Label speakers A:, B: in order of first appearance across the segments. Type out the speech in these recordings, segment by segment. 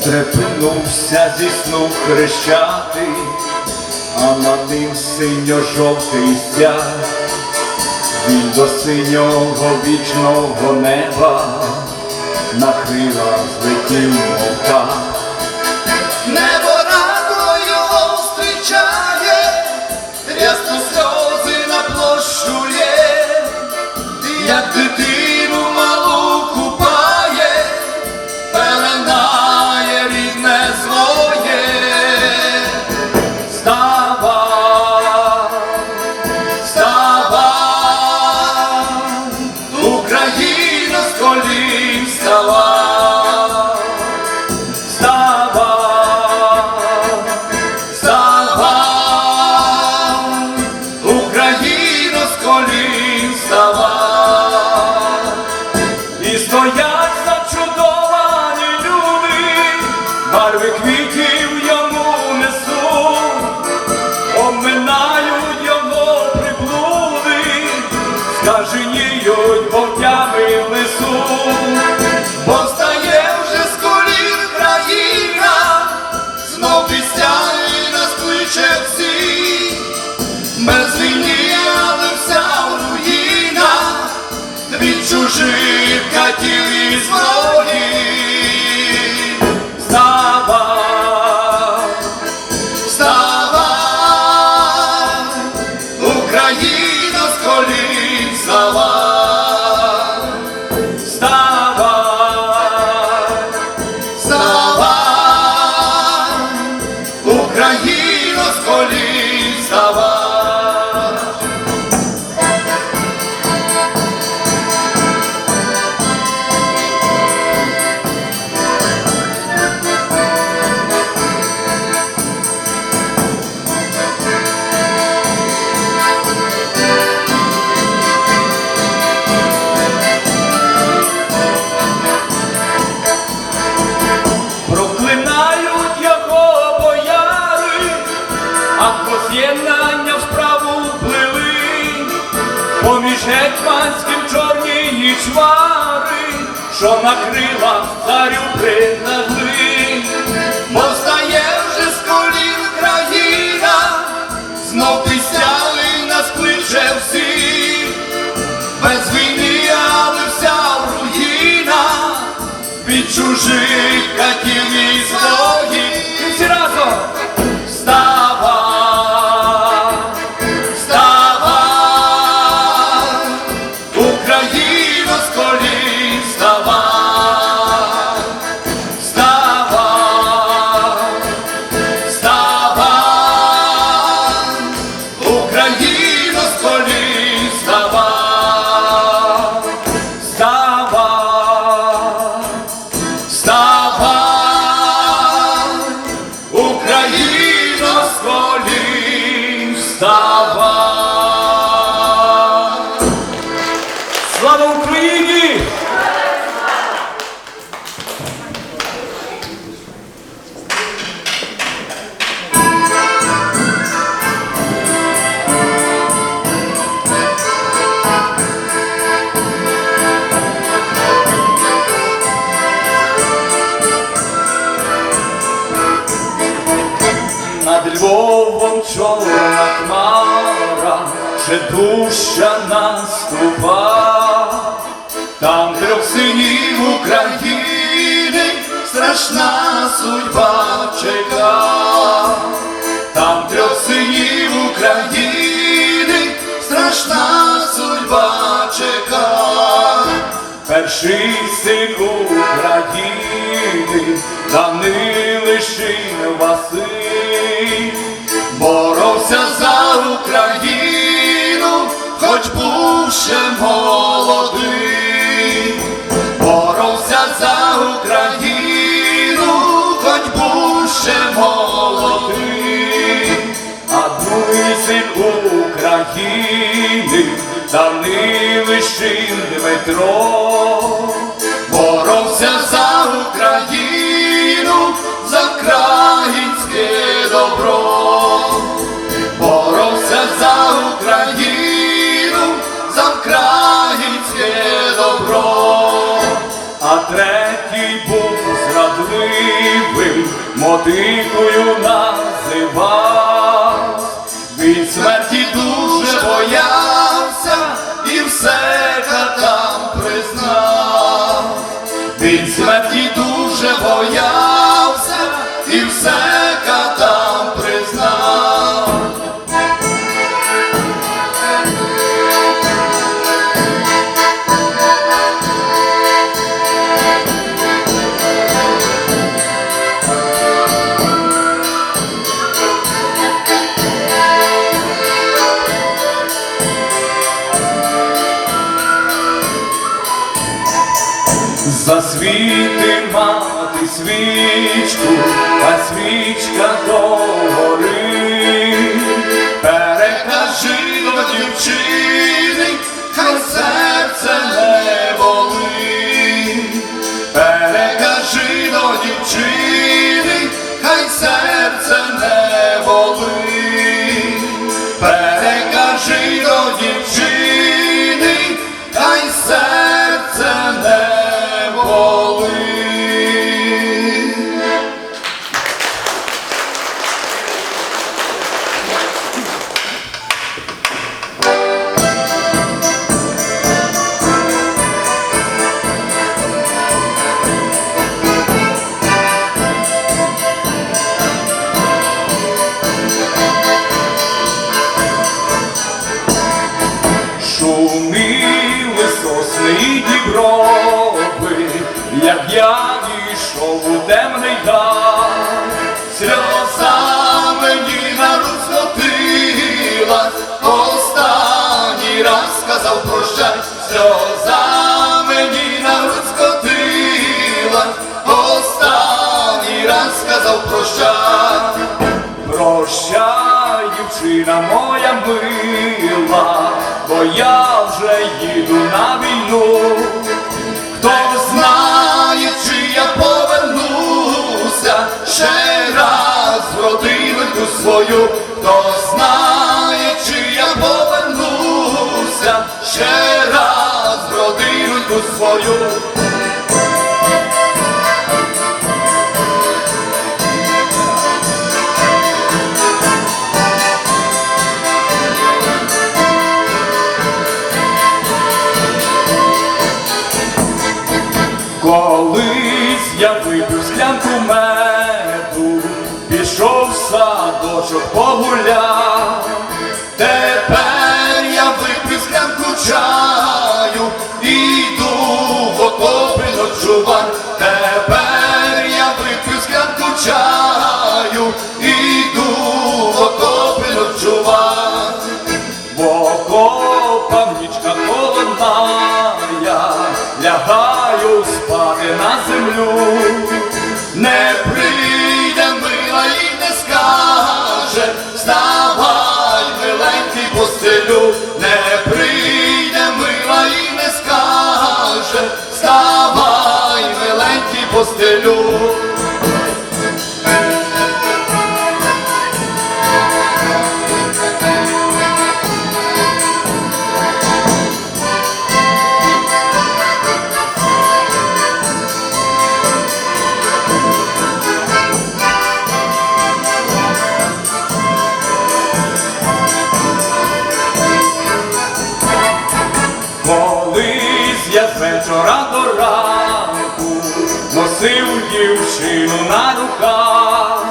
A: Стрепенувся зі сну хрещати, а над ним синьо-жовтий стяг. Він до синього вічного неба на крила злетів мов що на крилах царю прилегли. Слава Україні! Над Львовом чорна хмара, ще дужча наступа,
B: Там трьох синів України страшна судьба чека. Там трьох синів України страшна судьба чека.
A: перший син України, Данилишин Василь,
B: Боровся за Україну, хоч був ще молодий.
A: України, Данилишин Дмитро,
B: Боровся за Україну, за українське добро. Боровся за Україну, за українське добро.
A: а третій був зрадливим мотикою Засвіти мати свічку, а свічка догори. Я вже їду на війну.
B: Хто знає, чи я повернуся ще раз в родинку свою, хто знає, чи я повернуся ще раз в родинку свою.
A: Випив склянку меду, пішов в садочок погуляв. Землю.
B: Не прийде мила і не скаже, вставай, миленький постелю,
A: носив дівчину на руках.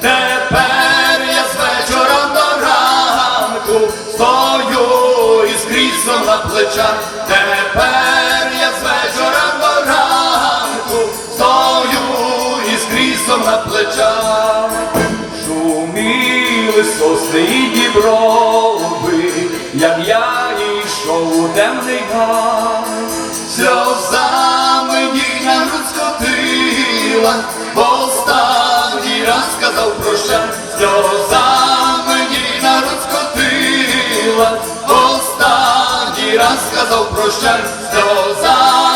B: Тепер я з вечора до ранку стою із кріслом на плечах. Тепер я з вечора до ранку стою із кріслом на плечах.
A: Шуміли сосни і діброви, як я йшов у темний гар.
B: Скотила, останній раз сказав прощай, сльоза мені народ скотила, останній раз сказав прощай, сльоза